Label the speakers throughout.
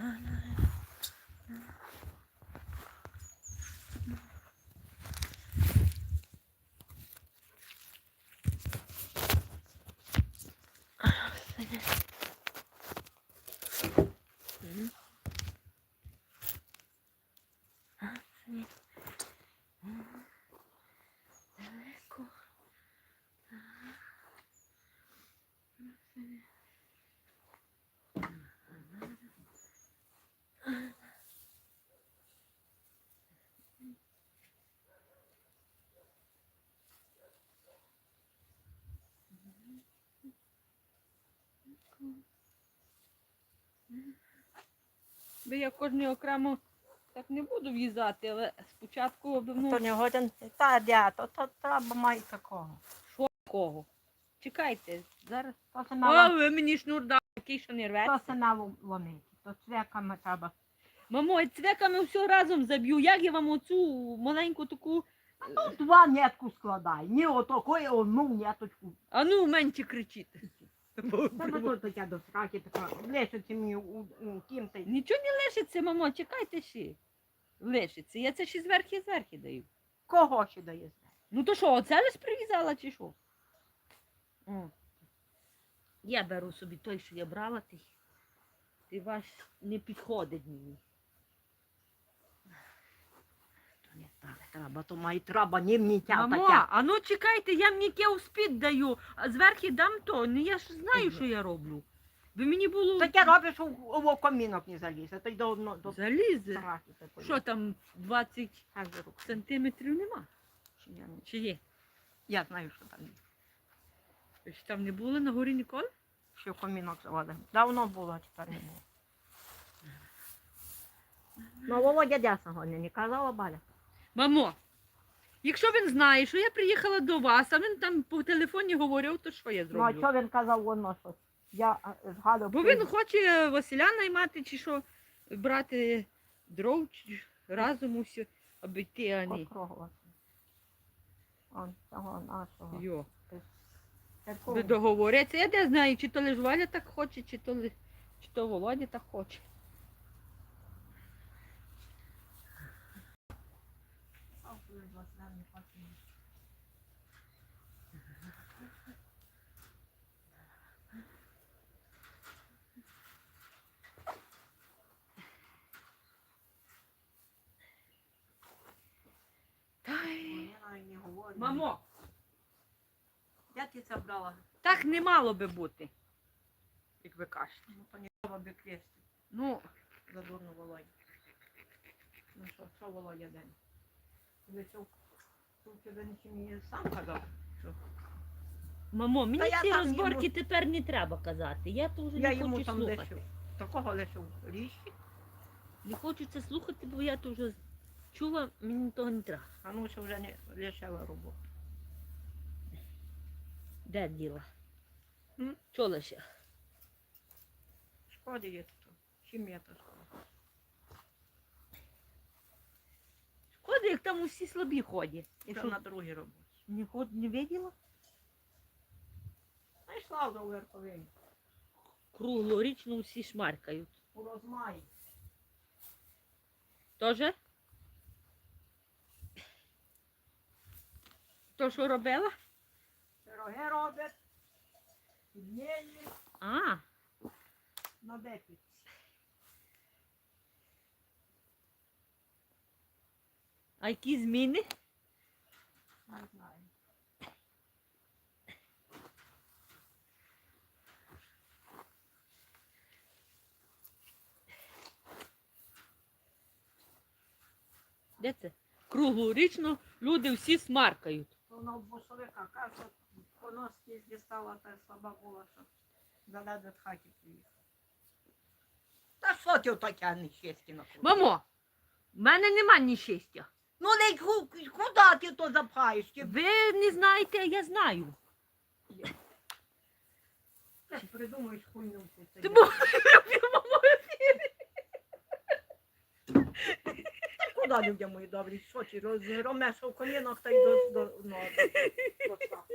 Speaker 1: Hı? Ah, seni. Би я кожний окремо так не буду в'їзати, але спочатку аби, ну,
Speaker 2: То не годен. Та дя, то, то треба має такого.
Speaker 1: що такого. Чекайте, зараз.
Speaker 2: То се
Speaker 1: О,
Speaker 2: на
Speaker 1: ви мені шнур дали, який що не
Speaker 2: то
Speaker 1: рветься.
Speaker 2: се на ломити. То цвяками треба.
Speaker 1: Мамо, і цвеками все разом заб'ю. Як я вам оцю маленьку таку.
Speaker 2: А Ну, два нетку складай. Ні отакої одну неточку.
Speaker 1: А ну менше кричите.
Speaker 2: Саме тут я до страхи така. Лишиться мені у, у кімнаті.
Speaker 1: Нічого не лишиться, мамо, чекайте ще. Лишиться. Я це ще зверхи зверхи даю.
Speaker 2: Кого ще дає?
Speaker 1: Ну то що, оце лиш прив'язала чи що? О. Я беру собі той, що я брала, ти, ти ваш не підходить мені.
Speaker 2: То не так треба, то має треба, не мені тя
Speaker 1: Мамо, а ну чекайте, я мені у спід даю, а зверху дам то. Ну я ж знаю, що я роблю. Би мені було
Speaker 2: Таке робиш, у, у комінок не залізе. То й до, до, до
Speaker 1: залізе.
Speaker 2: такої.
Speaker 1: Що там 20
Speaker 2: Аж до рук.
Speaker 1: сантиметрів нема?
Speaker 2: Чи я не-
Speaker 1: Чи є?
Speaker 2: Я знаю, що там є.
Speaker 1: Ви ж там не були на горі ніколи?
Speaker 2: Що комінок заводив. Давно було, а тепер не було. Ну, Володя дя сьогодні не казала Баля.
Speaker 1: Мамо, якщо він знає, що я приїхала до вас, а він там по телефоні говорив, то що я
Speaker 2: Ну, а
Speaker 1: зроблю?
Speaker 2: що він казав воно, що я з
Speaker 1: Бо він хоче Василя наймати, чи що, брати дров чи разом усі, аби йти, а не.
Speaker 2: покрогувати. Он цього нашого.
Speaker 1: Йо.
Speaker 2: Такого.
Speaker 1: Би договоритися. Я не знаю, чи то лиш Валя так хоче, чи то, ли- чи то Володя так хоче. Та й- Мамо,
Speaker 2: Я ти це брала?
Speaker 1: так не мало би бути, як ви кажете.
Speaker 2: Ну, треба би крести.
Speaker 1: Ну,
Speaker 2: За дурно Володя. Ну що, що Володя день? Ви сам казав? Що?
Speaker 1: мамо, мені
Speaker 2: Та я
Speaker 1: ці
Speaker 2: там
Speaker 1: розборки
Speaker 2: йому-
Speaker 1: тепер не треба казати. Я то вже
Speaker 2: Я
Speaker 1: не
Speaker 2: йому
Speaker 1: хочу
Speaker 2: там
Speaker 1: слухати.
Speaker 2: лишив. Такого лишив ріжки.
Speaker 1: Не хочу це слухати, бо я то вже чула, мені того не треба.
Speaker 2: А ну ще вже не лишила роботу.
Speaker 1: Де діла?
Speaker 2: М?
Speaker 1: Лише?
Speaker 2: Шкода є тут. Чим я то шкода?
Speaker 1: Шкода, як там усі слабі ходять.
Speaker 2: І
Speaker 1: Що?
Speaker 2: що на другій роботі?
Speaker 1: Не, ход, не виділа?
Speaker 2: Знайшла до верховині.
Speaker 1: Круглорічно усі шмаркають.
Speaker 2: У розмаї.
Speaker 1: Тоже? То, що робила?
Speaker 2: Пироги роблять. Підмєлі.
Speaker 1: А,
Speaker 2: На депі.
Speaker 1: А які зміни?
Speaker 2: Не знаю.
Speaker 1: Де це? Круглорічно люди всі смаркають.
Speaker 2: Вона в босовика каже, по носки дістала, та слаба була, що заледве в хаті приїхала. Та що ти таке нещасті на
Speaker 1: Мамо, в мене нема ні щастя.
Speaker 2: Ну не ку- куди ти то запхаєш? Ти
Speaker 1: Ви не знаєте, а я знаю.
Speaker 2: Ти придумаєш хуйню. ти.
Speaker 1: Бо мамо,
Speaker 2: Куди людям мої добрі? Що ти роз- ромешав колінок та й до, до, ну, до, до страху.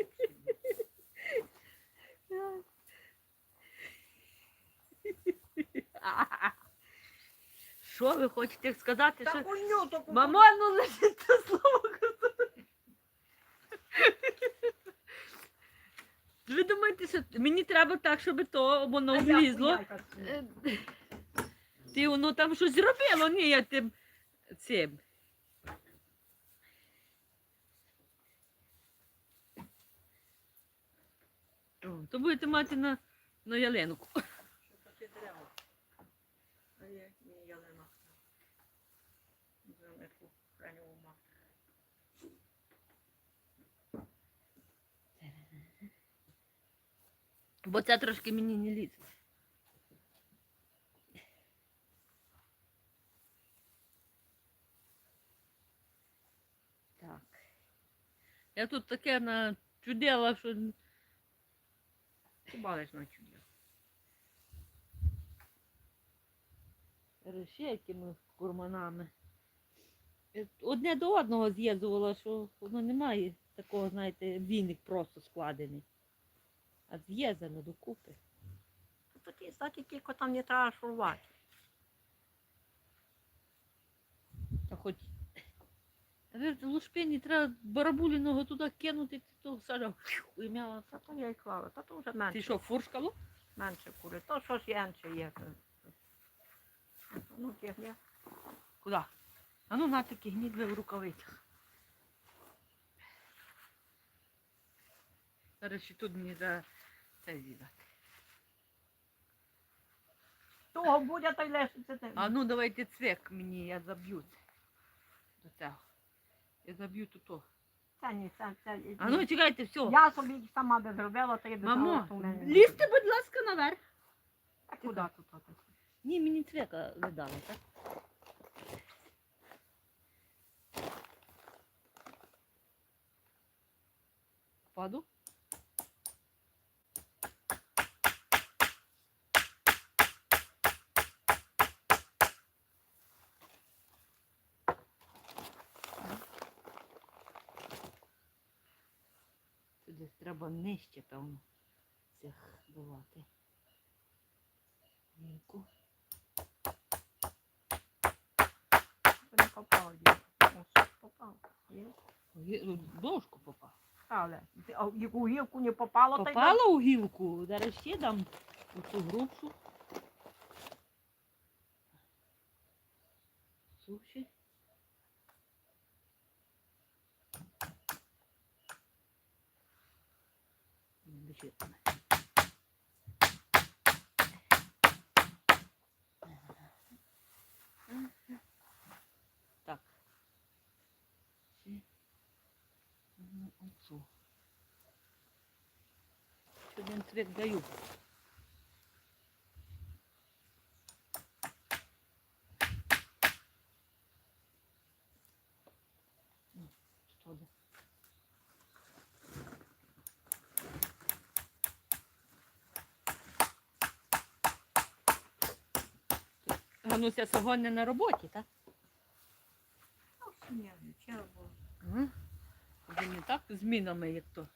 Speaker 1: Що ви хочете сказати?
Speaker 2: Та
Speaker 1: Що...
Speaker 2: хуйню таку.
Speaker 1: Мамо, ну лишіть це слово казати. Ви думаєте, що мені треба так, щоб то воно влізло? Е, Ти воно там щось зробило, ні, я тим цим. О, То будете мати на, на ялинку.
Speaker 2: Що таке дерево? А є мені ялина. Зеленку храню мати.
Speaker 1: Бо це трошки мені не лізе. Так. Я тут таке начудила, що
Speaker 2: Хіба лиш на чудо.
Speaker 1: ще якими курманами. Е, Одне до одного з'єднувала, що воно немає такого, знаєте, віник просто складений. А з'єднано докупи.
Speaker 2: Кстати, тільки там не треба шурувати.
Speaker 1: А хоч. Лушпині треба барабуліного туди кинути, ти того сажав і м'яла.
Speaker 2: Та то я й клала, та то вже менше.
Speaker 1: Ти що, фуршкало?
Speaker 2: Менше кури. То що ж янче є. Ну, тягне.
Speaker 1: Куди? А ну на такі гнідли в рукавицях. Зараз ще тут мені за це з'їдати.
Speaker 2: Того буде, та й лишиться. те.
Speaker 1: А ну давайте цвек мені, я заб'ю це. До цього. Я заб'ю тут.
Speaker 2: Це ні, це, це.
Speaker 1: А ну чекайте, все.
Speaker 2: Я собі сама би зробила, то я би
Speaker 1: Мамо,
Speaker 2: знала, що в мене.
Speaker 1: лізьте, будь ласка, наверх.
Speaker 2: А куди тут? ото?
Speaker 1: Ні, мені цвека видали, так? Паду? Треба нижче, певно, цих бувати. Вінку.
Speaker 2: Не попав, дід. Попав. Є?
Speaker 1: Дошку попав.
Speaker 2: Але ти- а в яку гілку не попало, та й
Speaker 1: Попала у гілку, зараз ще дам цю грубшу. Дочитане. Так. Оцю. Один цвет даю. Гануся сьогодні на роботі, так?
Speaker 2: Ні, нічого було.
Speaker 1: Ага. Вже не так змінами, як то.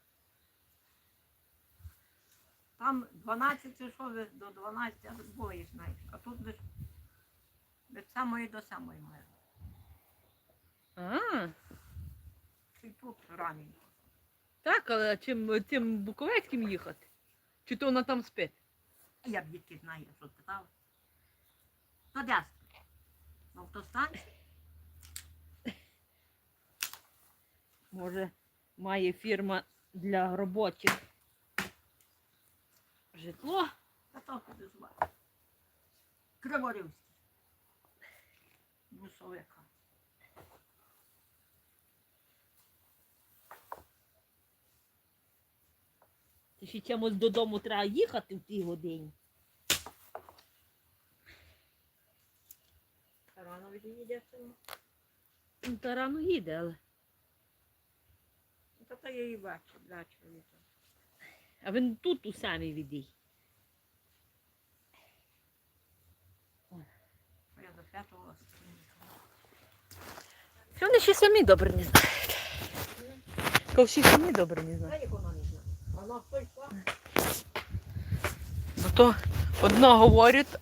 Speaker 2: Там 12 чи що ви до 12 а бої знаєш. А тут лиш від самої до самої має.
Speaker 1: А,
Speaker 2: І тут раненько.
Speaker 1: так, але чим тим Буковецьким їхати? Чи то вона там спить?
Speaker 2: Я б дітки знаю, що питав. То де? На автостанції?
Speaker 1: Може, має фірма для робочих житло.
Speaker 2: Та то куди звати. Криворівський. Бусовика.
Speaker 1: Ти ще чимось додому треба їхати в тій годині.
Speaker 2: Рано сину.
Speaker 1: Ну, Та рано їде, але.
Speaker 2: Та то я її бачу, для чоловіка.
Speaker 1: А він тут у самій відій.
Speaker 2: Я до п'ятого скинула.
Speaker 1: Що вони ще самі добре не знають. Ковші самі добре не знають.
Speaker 2: Та як вона не знає. Вона хтось
Speaker 1: Бо то одно говорять,